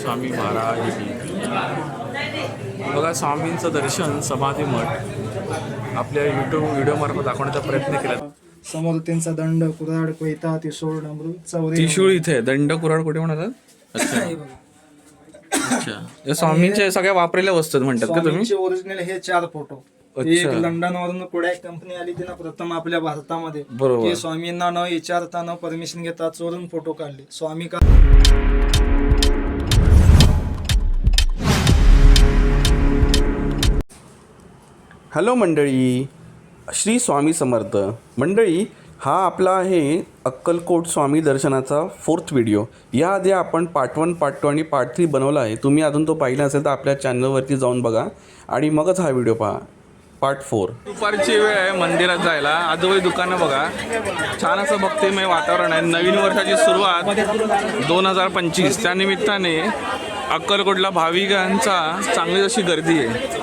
स्वामी महाराज की बघा स्वामींचं दर्शन समाधी मठ. आपल्या यूट्यूब व्हिडिओमार्फत दाखवण्याचा प्रयत्न केला. समोर त्यांचा दंड कुऱ्हाड कोयता त्रिशूळ डमरू चौरे. त्रिशूळ इथे. दंड कुराड कुठे म्हणालात अच्छा. या स्वामींच्या सगळ्या वापरलेल्या वस्तू म्हणतात का तुम्ही? ओरिजिनल हे चार फोटो एक लंडन वरून कुड्या कंपनी आली ती ना प्रथम आपल्या भारतामध्ये. बरोबर. ते स्वामींना न विचारता न परमिशन घेता चोरून फोटो काढले. स्वामी का हॅलो मंडळी श्री स्वामी समर्थ. मंडळी हा आपला आहे अक्कलकोट स्वामी दर्शनाचा फोर्थ व्हिडिओ याआधी आपण पार्ट वन पार्ट टू आणि पार्ट थ्री बनवला आहे. तुम्ही अजून तो पाहिला असेल तर आपल्या चॅनलवरती जाऊन बघा आणि मगच हा व्हिडिओ पहा. पार्ट फोर दुपारची वेळ आहे मंदिरात जायला. आजूबाजू दुकानं बघा. छान असं भक्तिमय वातावरण आहे. नवीन वर्षाची सुरुवात दोन हजार पंचवीस. त्या निमित्ताने अक्कलकोटला भाविकांचा चांगली अशी गर्दी आहे.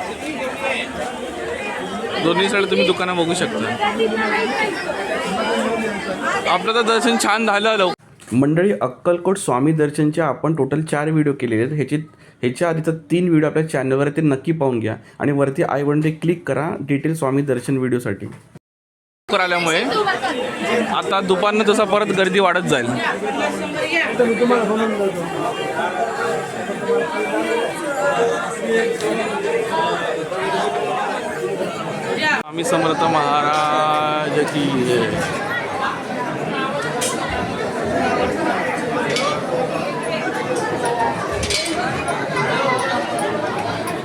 दोन्ही साईड तुम्ही दुकानं बघू शकता. आपलं तर दर्शन छान झालं लवकर मंडळी अक्कलकोट स्वामी दर्शनचे आपण टोटल चार व्हिडिओ केलेले आहेत. ह्याची ह्याच्या आधी तर तीन व्हिडिओ आपल्या चॅनलवर ते नक्की पाहून घ्या. आणि वरती आय बटन क्लिक करा डिटेल स्वामी दर्शन व्हिडिओसाठी आल्यामुळे आता दुपारनं तसा परत गर्दी वाढत जाईल. आम्ही समर्थ महाराज की जय.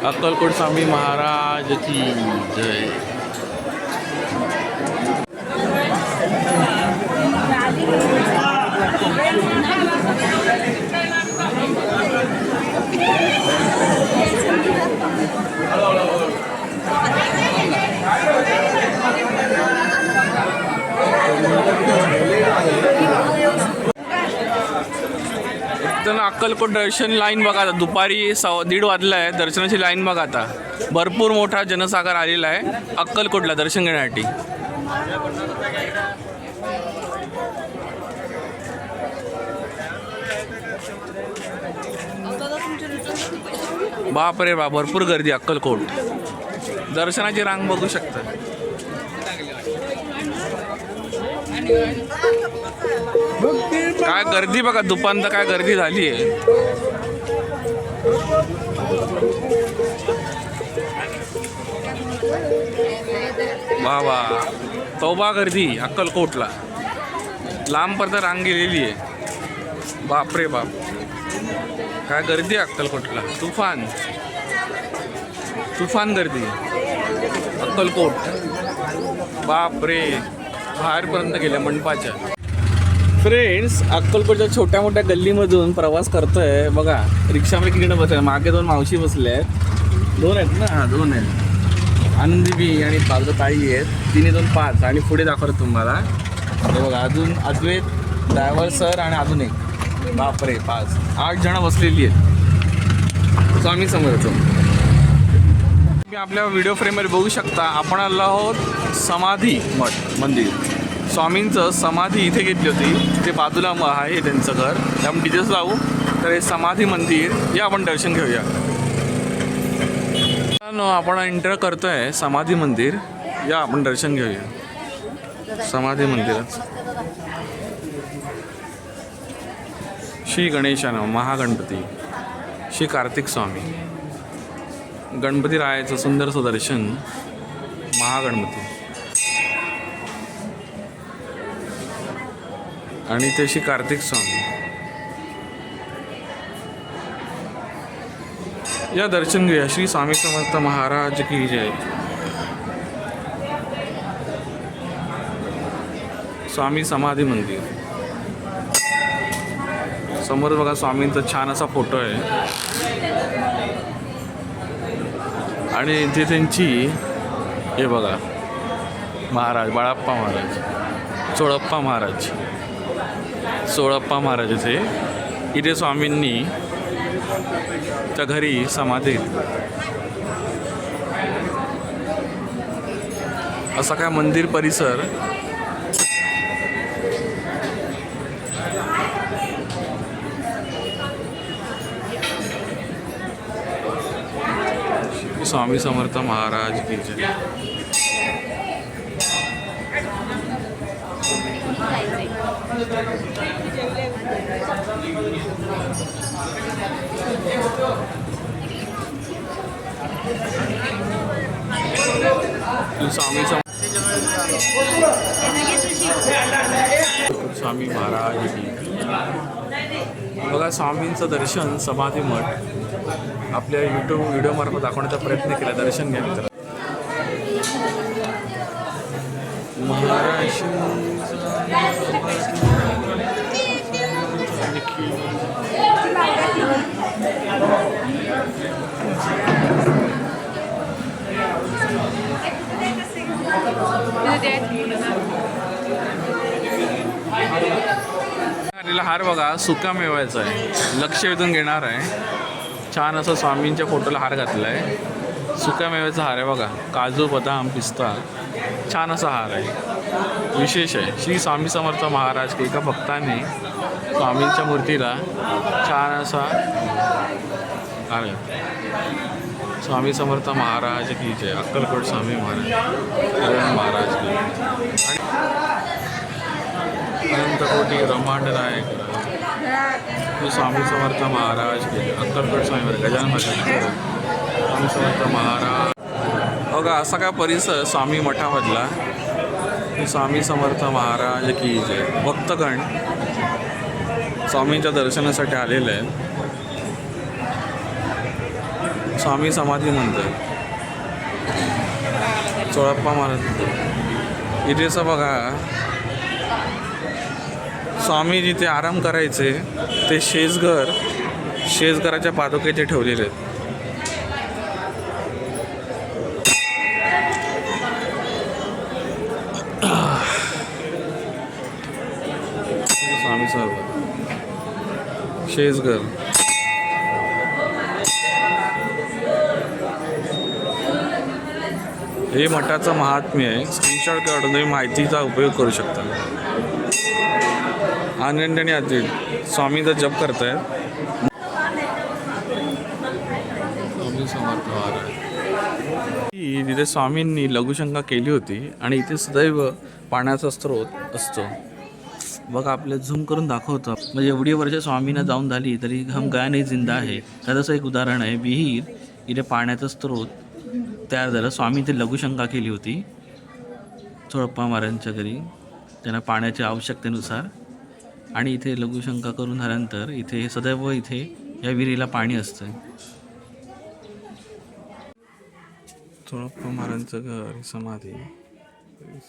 अक्कलकोट स्वामी महाराज की जय तर दर्शन लाईन बघा आता. दुपारी सव दीड वाजला आहे दर्शनाची लाईन बघा आता. भरपूर मोठा जनसागर आलेला आहे. अक्कलकोटला दर्शन घेण्यासाठी. बाप रे बाप भरपूर गर्दी अक्कलकोट. दर्शनाची रांग बघू शकता. काय गर्दी बघा दुपारनं काय गर्दी झाली आहे. वा वा. तोबा गर्दी अक्कलकोटला. लांबपर्यंत रांग गेलेली आहे. बापरे बाप. काय गर्दी आहे अक्कलकोटला. तुफान. तुफान गर्दी. अक्कलकोट. बापरे. बाहेरपर्यंत गेल्या मंडपाच्या. फ्रेंड्स अक्कलकोटच्या छोट्या मोठ्या गल्लीमधून प्रवास करतोय. बघा रिक्षामध्ये किकडे बसले. मागे दोन मावशी बसले आहेत. दोन आहेत ना? हां दोन आहेत. आनंदीबी आणि बाजू ताई आहेत. तिने दोन पाच. आणि पुढे दाखवतो तुम्हाला. हे बघा अजून अद्वैत ड्रायव्हर सर आणि अजून एक. बापरे पाच. आठ जणं बसलेली आहेत. स्वामी समजतो तुम्ही आपल्या व्हिडिओ फ्रेममध्ये बघू शकता. आपण आलो आहोत समाधी मठ मंदिर. स्वामींचं समाधी इथे घेतली होती. ते बाजूला आहे त्यांचं घर. त्यामुळे तिथेच जाऊ तर हे समाधी मंदिर या आपण दर्शन घेऊया. आपण एंटर करतोय समाधी मंदिर. या आपण दर्शन घेऊया. समाधी मंदिरात श्री गणेशानं महागणपती. श्री कार्तिक स्वामी. गणपती रायाचं सुंदरसं दर्शन महागणपती. आणि तशी कार्तिक स्वामी. या दर्शन घेऊया. श्री स्वामी समर्थ महाराज की जय. स्वामी समाधी मंदिर. समोर बघा स्वामींचा छान असा फोटो आहे. आणि इथे त्यांची हे बघा महाराज बाळाप्पा महाराज चोळप्पा महाराज. सोळप्पा महाराजाचे. इथे स्वामींनी त्या घरी समाधीत असा काय मंदिर परिसर? स्वामी समर्थ महाराज की जय. स्वामी महाराज बघा स्वामींचं दर्शन समाधी मठ आपल्या यूट्यूब व्हिडिओमार्फत दाखवण्याचा प्रयत्न केला. दर्शन घ्या मित्र आलेला हार बघा सुका मिळवायचा आहे. लक्ष वेधून घेणार आहे. छान असं स्वामींच्या फोटोला हार घातला आहे सुका मेव्याचा हार आहे बघा. काजू बदाम पिस्ता. छान असा हार आहे. विशेष आहे. श्री स्वामी समर्थ महाराज एका भक्ताने स्वामींच्या मूर्तीला छान असा हार स्वामी समर्थ महाराज की जय. अक्कलकोट स्वामी महाराज. करण महाराज की अनंत ब्रह्मांड नायक. स्वामी समर्थ महाराज की अक्कलकोट स्वामी महाराज. गजानन महाराज स्वामी समर्थ महाराज. बघा असा काय परिसर स्वामी मठामधला? स्वामी समर्थ महाराज की जय. भक्तगण स्वामींच्या दर्शनासाठी आलेलं आहे स्वामी समाधी म्हणतात चोळप्पा महाराज इथेच बघा. स्वामी जिथे आराम करायचे ते शेजघर शेजघराच्या पादुकेचे ठेवलेले आहेत स्वामी सर्व शेजघर हे मठाचं महात्म्य आहे. स्क्रीनशॉट काढून तुम्ही माहितीचा उपयोग करू शकता. आनंद आणि अजित स्वामीचा जप करतायत. स्वामी तिथे स्वामींनी लघुशंका केली होती आणि इथे सदैव पाण्याचा स्रोत असतो. बघा आपल्या झूम करून दाखवतं. म्हणजे एवढी वर्ष स्वामींना जाऊन झाली तरी हम गया नाही जिंदा आहे. त्याचं एक उदाहरण आहे. विहीर इथे पाण्याचा स्रोत तयार झालं. स्वामी ते लघुशंका केली होती. चोळप्पा महाराजांच्या घरी. त्यांना पाण्याच्या आवश्यकतेनुसार. आणि इथे लघुशंका करून झाल्यानंतर इथे सदैव इथे या विहिरीला पाणी असतं चोळप्पा महाराजांचं घर समाधी.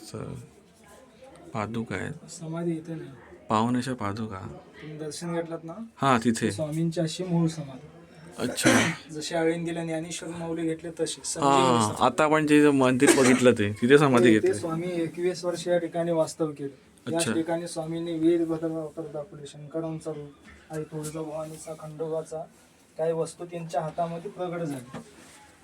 सर पादुका आहेत. समाधी इथे नाही. पावन अशा पादुका. तुम्ही दर्शन घेतलात ना? हा तिथे. स्वामींची अशी मूळ समाधी. अच्छा. जशी आळंदीला ज्ञानेश्वर माऊली घेतले तसे. हा आता आपण जे मंदिर बघितलं ते तिथे समाधी ते घेतली. स्वामी एकवीस वर्ष या ठिकाणी वास्तव केलं. अच्छा. या ठिकाणी स्वामींनी वीरभद्र अवतार दाखवले शंकरांचा रूप आई तुळजाभवानीचा खंडोबाचा. काही वस्तू त्यांच्या हातामध्ये प्रगट झाली.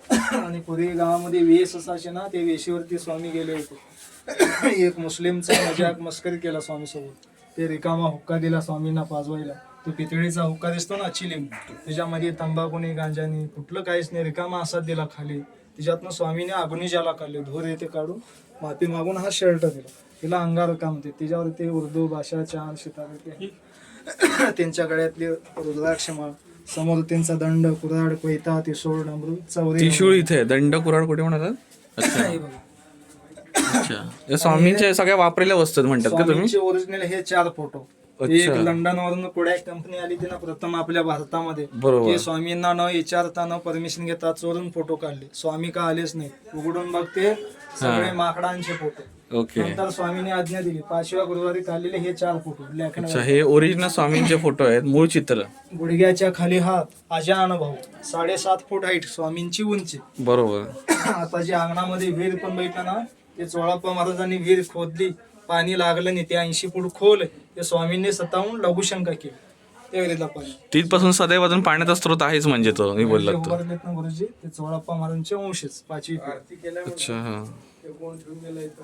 आणि पूर्वी गावामध्ये वेस असायचे ना ते वेशीवरती स्वामी गेले होते. एक मुस्लिमचा मजाक मस्करी केला स्वामी सोबत ते रिकामा हुक्का दिला स्वामींना पाजवायला. तो पितळीचा हुक्का दिसतो ना चिलीम त्याच्यामध्ये तंबाखूनी गांजानी कुठलं काहीच नाही. रिकामा असाच दिला खाली. तिच्यातनं स्वामीने अग्निजाला काढले. धोर येते काढून माफी मागून हा शर्ट दिला. तिला अंगार का म्हणते तिच्यावर ते उर्दू भाषा चांद शितारे ते त्यांच्या गळ्यातले रुद्राक्ष माळ समोर त्यांचा दंड कुऱ्हाड कोयता तिसोड अमृत चौरे. त्रिशूळ इथे. दंड कुराड कुठे म्हणतात अच्छा. हे स्वामींच्या सगळ्या वापरलेल्या वस्तू म्हणतात का तुम्ही? स्वामींचे ओरिजिनल हे चार फोटो. एक लंडन वरून कोडॅक कंपनी आली ती ना प्रथम आपल्या भारतामध्ये. बरोबर. स्वामींना न विचारता न परमिशन घेता चोरून फोटो काढले. स्वामी का आलेच नाही उघडून बघते सगळे माकडांचे फोटो ओके. नंतर स्वामींनी आज्ञा दिली. पाचव्या गुरुवारी काढलेले हे चार फोटो हे ओरिजिनल स्वामींचे फोटो आहेत. मूळ चित्र. गुडघ्याच्या खाली हात अजा अनुभव. साडेसात फूट हाईट स्वामींची उंची. बरोबर. आता जे अंगणामध्ये विहीर पण बघितलं ना ते चोळाप्पा महाराजांनी विहीर खोदली पाणी लागलं नाही ते ऐंशी फूट खोल ते स्वामींनी स्वतःहून लघुशंका केली. पाणी. तिथपासून सदैव अजून पाण्याचा स्रोत आहेच म्हणजे तो मी बोलला तो. उभारलेत ना गुरुजी ते चोळाप्पा महाराजांचे वंशच पाचवी पिढी. अच्छा हा. ते कोण ठेवून गेलं इथं?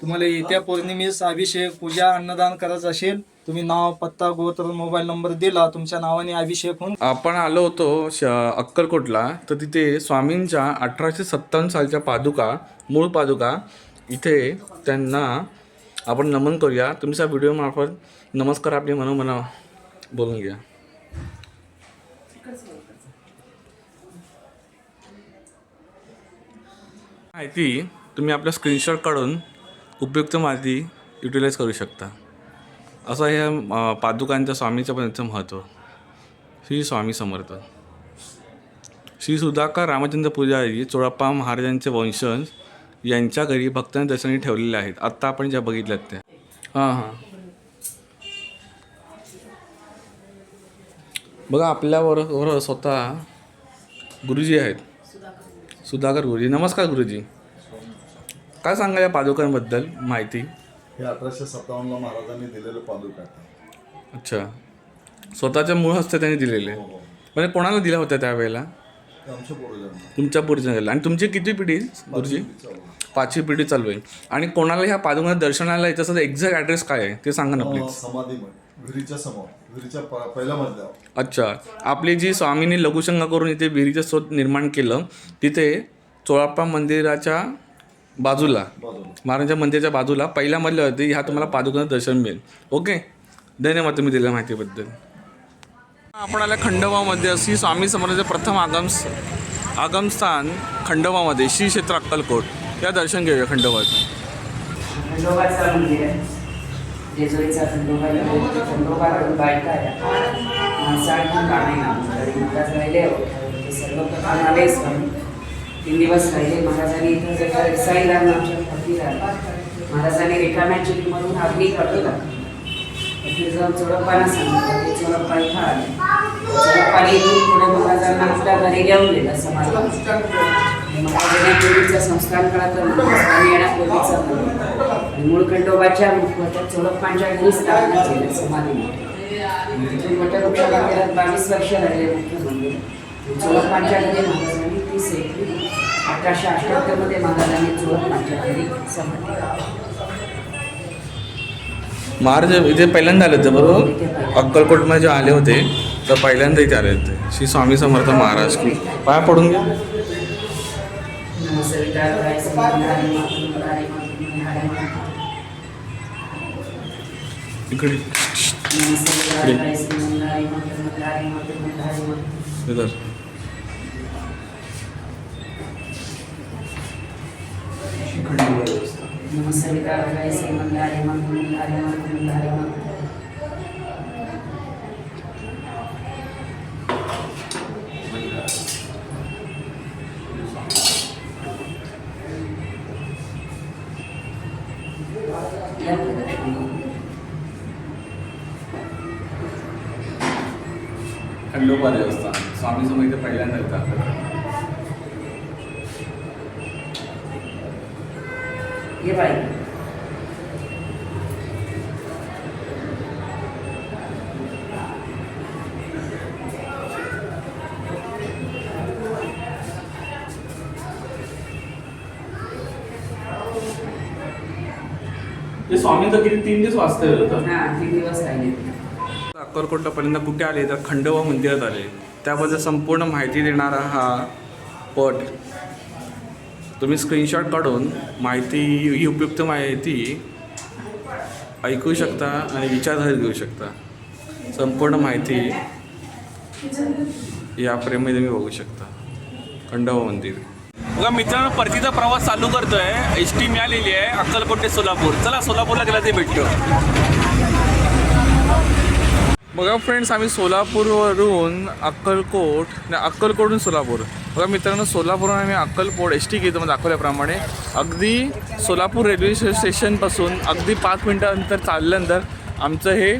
तुम्हाला येत्या पौर्णिमेस अभिषेक पूजा अन्नदान करायचं असेल तुम्ही नाव पत्ता गोत्र मोबाईल नंबर दिला तुमच्या नावाने अभिषेक होऊन आपण आलो होतो श अक्कलकोटला. तर तिथे स्वामींच्या अठराशे सत्तावन्न सालच्या पादुका मूळ पादुका इथे त्यांना आपण नमन करूया. तुमच्या व्हिडिओमार्फत नमस्कार आपली मनोमना बोलून घ्या. माहिती तुम्ही आपल्या स्क्रीनशॉट काढून उपयुक्त माहिती युटिलाइज करू शकता. असं हे पादुकांच्या स्वामीचं पण याचं महत्त्व. श्री स्वामी समर्थ. श्री सुधाकर रामचंद्र पुजारी चोळप्पा महाराजांचे वंशज यांच्या घरी भक्तांनी दर्शनी ठेवलेले आहेत. आत्ता आपण ज्या बघितल्यात त्या. हां हां. बघा आपल्याबरोबर स्वतः गुरुजी आहेत. सुधाकर गुरुजी. नमस्कार गुरुजी. काय सांगा या पादुकांबद्दल? माहिती. हे अठराशे सत्तावन्नला महाराजांनी दिलेलं पादुका आहे. अच्छा. स्वतःच्या मूळ हस्ते त्यांनी दिलेले. हो हो. म्हणजे कोणाला दिल्या होत्या त्यावेळेला? ते आमच्या पूर्वजांना तुमच्या आणि तुमची किती पिढी गुरुजी? पाचवी पिढी चालू आहे. आणि कोणाला ह्या पादुका दर्शनाला यायचं असेल तर एक्झॅक्ट ॲड्रेस काय आहे? ते सांगा ना प्लीज. विहिरीच्या समोर विहिरीच्या प- पहिल्या मजल्यावर. अच्छा. आपली जी स्वामींनी लघुशंका करून इथे विहिरीचं स्रोत निर्माण केलं तिथे चोळाप्पा मंदिराच्या बाजूला. महाराजांच्या मंदिराच्या बाजूला. पहिल्या मजल्यावरती ह्या तुम्हाला पादुकांचं दर्शन मिळेल. ओके? धन्यवाद तुम्ही दिलेल्या माहितीबद्दल. आपण आल्या खंडोबामध्ये श्री स्वामी समर्थांचे प्रथम आगम आगमस्थान खंडोबामध्ये श्री क्षेत्र अक्कलकोट. या दर्शन घेऊया खंडोबात. खंडोबाचं मंदिर आहे. जेजुरीचा खंडोबा आहे. खंडोबाकडून बायका आहे. माणसाळून कामे तरी महाराज राहिले होते. ते सर्वप्रथम आले स्वामी तीन दिवस राहिले. महाराजांनी इथं जे काही साईराम आमच्या हाती राहिले. महाराजांनी रिकाम्या चिलीमधून अग्नी काढला तिथे जाऊन चोडप्पांना सांगितलं. ते चोडप्पा इथं आले. चोडप्पाने इथून पुढे महाराजांना आपल्या घरी घेऊन गेलं समाज महाराजांनी पूर्वीचा संस्कार काळात महाराजांनी येण्यापूर्वीचा आणि मूळ खंडोबाच्या मुखवट्यात चोडप्पांच्या घरी स्थापना केली समाधी तिथून वटवृक्ष मंदिरात बावीस वर्ष राहिले मुख्य मंदिर चोडप्पांच्या घरी महाराजांनी ती एप्रिल अठराशे अठ्ठ्याहत्तरमध्ये महाराजांनी चोडप्पांच्या घरी समाधी महाराज इथे पहिल्यांदा आले होते बरोबर अक्कलकोटमध्ये जे आले होते तर पहिल्यांदा इथे आले होते श्री स्वामी समर्थ महाराज की पाया पडून घ्या समाधानी मातृ मंदारी इकडे नमस्ते इधर खंडोबा देवस्थान स्वामी समोर इथे पहिल्यांदा येतात ये बाई. ते स्वामी तर किती तीन दिवस वाचता येत होतं हा तीन दिवस राहिले. अक्कलकोटला पहिल्यांदा कुठे आले? तर खंडोबा मंदिरात आले. त्याबद्दल संपूर्ण माहिती देणारा हा पट तुम्ही स्क्रीनशॉट काढून माहिती ही उपयुक्त माहिती ऐकू शकता आणि विचारधारा घेऊ शकता. संपूर्ण माहिती या फ्रेममध्ये तुम्ही बघू शकता. खंडोबा मंदिर. बघा मित्रांनो परतीचा प्रवास चालू करतोय. एस टी मिळालेली आहे अक्कलकोट ते सोलापूर. चला सोलापूरला गेला ते भेटतो. बघा फ्रेंड्स आम्ही सोलापूरवरून अक्कलकोट अक्कलकोटून सोलापूर. बघा मित्रांनो सोलापूरहून आम्ही अक्कलकोट एस टी घेतो दाखवल्याप्रमाणे अगदी सोलापूर रेल्वे स्टेशनपासून अगदी पाच मिनटं अंतर चालल्यानंतर आमचं हे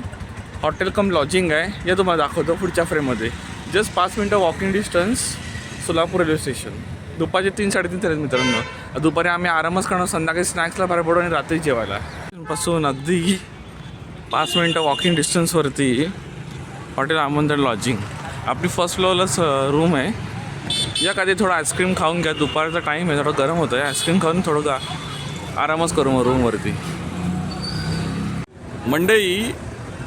हॉटेल कम लॉजिंग आहे. हे तुम्हाला दाखवतो पुढच्या फ्रेममध्ये जस्ट पाच मिनटं walking distance Solapur railway station दुपारचे तीन साडेतीन तरी मित्रांनो. दुपारी आम्ही आरामच करणार संध्याकाळी स्नॅक्सला बाहेर पडू आणि रात्री जेवायला. पासून अगदी पाच मिनटं वॉकिंग डिस्टन्सवरती हॉटेल आमंत्रण लॉजिंग आपली फर्स्ट फ्लोअरलाच रूम आहे. या कधी थोडं आईस्क्रीम खाऊन घ्या. दुपारचा टाईम आहे थोडं गरम होतं आहे आईस्क्रीम खाऊन थोडं का आरामच करू मग रूमवरती मंडई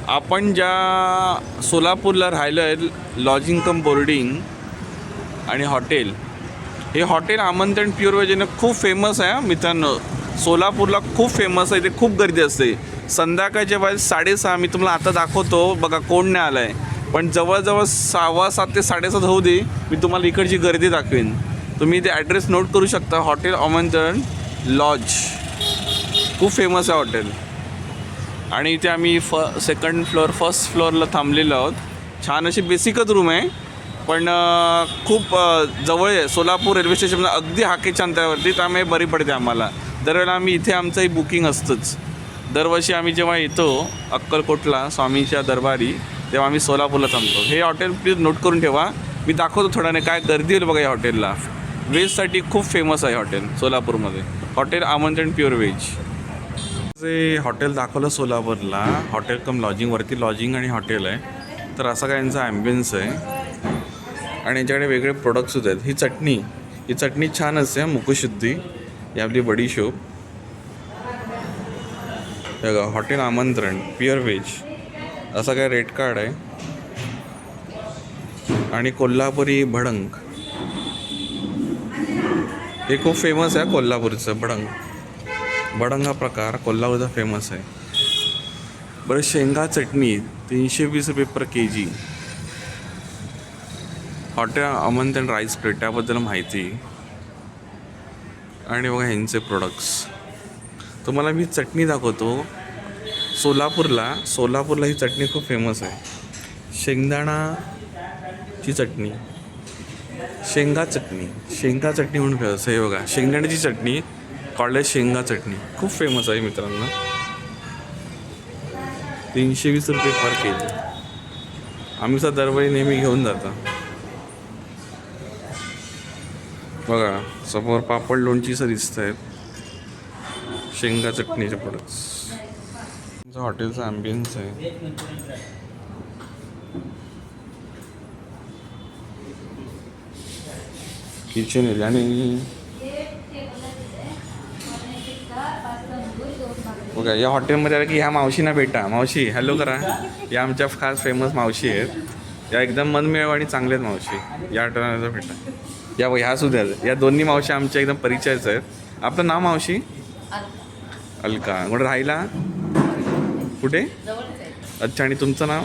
आपण ज्या सोलापूरला राहिलं आहे लॉजिंग कम बोर्डिंग आणि हॉटेल हे हॉटेल आमंत्रण प्युअर वेजेनं खूप फेमस आहे मित्रांनो. सोलापूरला खूप फेमस आहे. इथे खूप गर्दी असते. संध्याकाळच्या वेळेस साडेसहा मी तुम्हाला आता दाखवतो. बघा कोण नाही आलं आहे पण जवळजवळ सहावा सात ते साडेसात होऊ दे मी तुम्हाला इकडची गर्दी दाखवेन. तुम्ही ते ॲड्रेस नोट करू शकता हॉटेल आमंत्रण लॉज खूप फेमस आहे हॉटेल. आणि इथे आम्ही फ सेकंड फ्लोअर फर्स्ट फ्लोअरला थांबलेलो आहोत. छान अशी बेसिकच रूम आहे पण खूप जवळ आहे. सोलापूर रेल्वे स्टेशन अगदी हाकेच्या अंतरावरती त्यामुळे बरी पडते आम्हाला. दरवेळेला आम्ही इथे आमचंही बुकिंग असतंच. दरवर्षी आम्ही जेव्हा येतो अक्कलकोटला स्वामीच्या दरबारी तेव्हा आम्ही सोलापूरला थांबतो हे हॉटेल प्लीज नोट करून ठेवा. मी दाखवतो थोड्याने काय गर्दी होईल बघा या हॉटेलला व्हेजसाठी खूप फेमस आहे हॉटेल सोलापूरमध्ये. हॉटेल आमंत्रण प्युअर व्हेज जे हॉटेल दाखवलं सोलापूरला हॉटेल कम लॉजिंगवरती लॉजिंग आणि हॉटेल आहे. तर असा काय यांचा ॲम्बियन्स आहे. आणि यांच्याकडे वेगळे प्रोडक्टसुद्धा आहेत. ही चटणी ही चटणी छान असते मुकुशुद्धी. ही आपली बडीशोप शोप. बघा हॉटेल आमंत्रण प्युअर व्हेज असा काय रेट कार्ड आहे. आणि कोल्हापुरी भडंग. हे खूप फेमस आहे कोल्हापूरचं भडंग. भडंग हा प्रकार कोल्हापूरचा फेमस आहे. बरं शेंगा चटणी तीनशे वीस रुपये per K G hotel Amantran rice plate त्याबद्दल माहिती. आणि बघा ह्यांचे प्रोडक्ट्स तुम्हाला मी चटणी दाखवतो. सोलापूरला सोलापूरला ही चटणी खूप फेमस आहे. शेंगदाणाची चटणी शेंगा चटणी शेंगा चटणी म्हणून फेमस आहे. बघा शेंगदाण्याची चटणी कॉलेज शेंगा चटणी. खूप फेमस आहे मित्रांनो. तीनशे वीस रुपये पर के जी आम्ही सुद्धा दरवेळी नेहमी घेऊन जातो. बघा समोर पापड लोणची दिसत आहेत शेंगा चटणीचे प्रोडक्ट्स हॉटेलचा ॲम्बियन्स आहे. किचन एरिया आणि बघा या हॉटेलमध्ये आलं की ह्या मावशींना भेटा. मावशी हॅलो करा. या आमच्या खास फेमस मावशी आहेत. या एकदम मनमिळाव आणि चांगल्या आहेत मावशी. या हॉटेलमध्ये भेटा. या ह्या सुद्धा. या दोन्ही मावशी आमच्या एकदम परिचयाच आहेत. आपलं नाव मावशी? अलका. कुठे राहिला? कुठे? अच्छा आणि तुमचं नाव?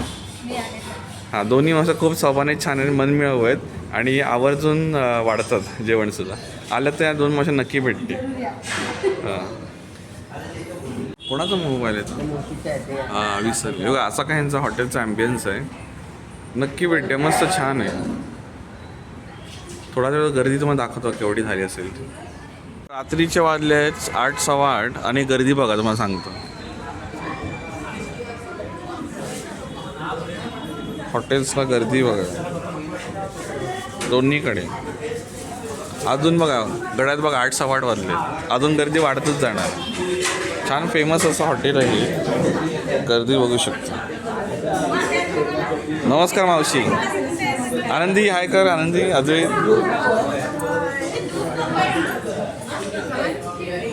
हां दोन्ही माणसं खूप स्वभावाने छान आणि मनमिळावू आहेत आणि आवर्जून वाढतात जेवणसुद्धा आलं तर या दोन माणसं नक्की भेटते हां. कोणाचा मोबाईल आहे हां विसरले. बघा असा काय यांचा हॉटेलचा ॲम्बियन्स आहे. नक्की भेटते मस्त छान आहे. थोडा वेळ गर्दी तुम्हाला दाखवतो केवढी झाली असेल रात्रीचे वाजले आहेत आठ सव्वा आठ आणि गर्दी बघा तुम्हाला सांगतो. हॉटेल्सला गर्दी बघा. दोन्हीकडे. अजून बघा गड्यात बघा आठ सव्वा आठ वाजले. अजून गर्दी वाढतच जाणार. छान फेमस असं हॉटेल आहे गर्दी बघू शकता. नमस्कार मावशी. आनंदी हाय कर आनंदी अजय.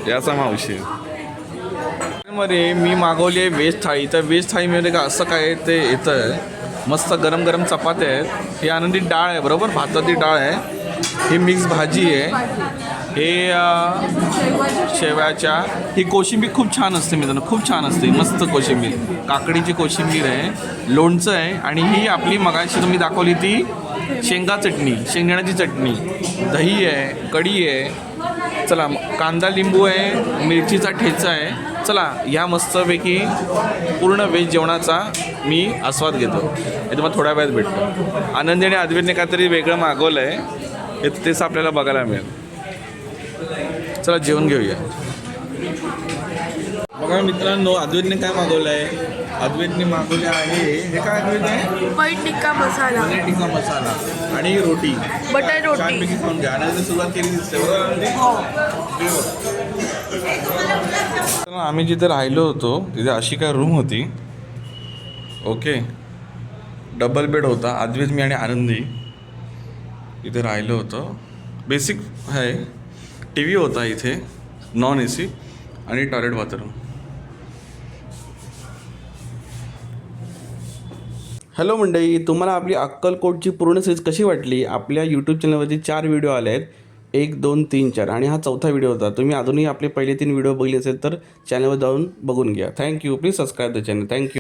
याचा मावशी. मध्ये मी मागवली आहे वेज थाळी. तर वेज थाळीमध्ये का असं काय ते येतं मस्त गरम गरम चपात्या आहेत. ही आनंदी डाळ आहे बरोबर? भाताची डाळ आहे. ही मिक्स भाजी आहे. हे शेव्याच्या शेवयाच्या ही कोशिंबीर खूप छान असते मित्रांनो खूप छान असते. मस्त कोशिंबीर. काकडीची कोशिंबीर आहे लोणचं आहे आणि ही आपली मगाशी तुम्ही दाखवली ती शेंगा चटणी शेंगदाण्याची चटणी. दही आहे कढी आहे. चला कांदा लिंबू आहे मिरचीचा ठेचा आहे. चला या मस्तपैकी पूर्ण व्हेज जेवणाचा मी आस्वाद घेतो. हे तुम्हाला थोड्या वेळात भेटतो. आनंदी आणि अद्वैतने काहीतरी वेगळं मागवलं आहे हे तेच आपल्याला बघायला मिळेल. चला जेवण घेऊया. बघा मित्रांनो अद्वैतने काय मागवलं आहे अद्वैतने मागवले आहे हे काय अद्वैत आहे? पनीर टिक्का मसाला. पनीर टिक्का मसाला आणि रोटी. बटर रोटी. छानपैकी खाऊन घ्या आणि सुरुवात केली दिसते बरोबर तर आम्ही जिथे राहिलो होतो तिथे अशी काय रूम होती. ओके डबल बेड होता अद्वैत मी आणि आनंदी. इथे राहिलो होतो. बेसिक आहे. टी व्ही होता इथे नॉन ए सी आणि टॉयलेट बाथरूम हॅलो मंडळी तुम्हाला आपली अक्कलकोटची पूर्ण सिरीज कशी वाटली? आपल्या यूट्यूब चॅनलवरती चार व्हिडिओ आले आहेत एक दोन तीन चार. आणि हा चौथा व्हिडिओ होता. तुम्ही अजूनही आपले पहिले तीन व्हिडिओ बघितले असेल तर चॅनलवर जाऊन बघून घ्या. Thank you please subscribe the channel thank you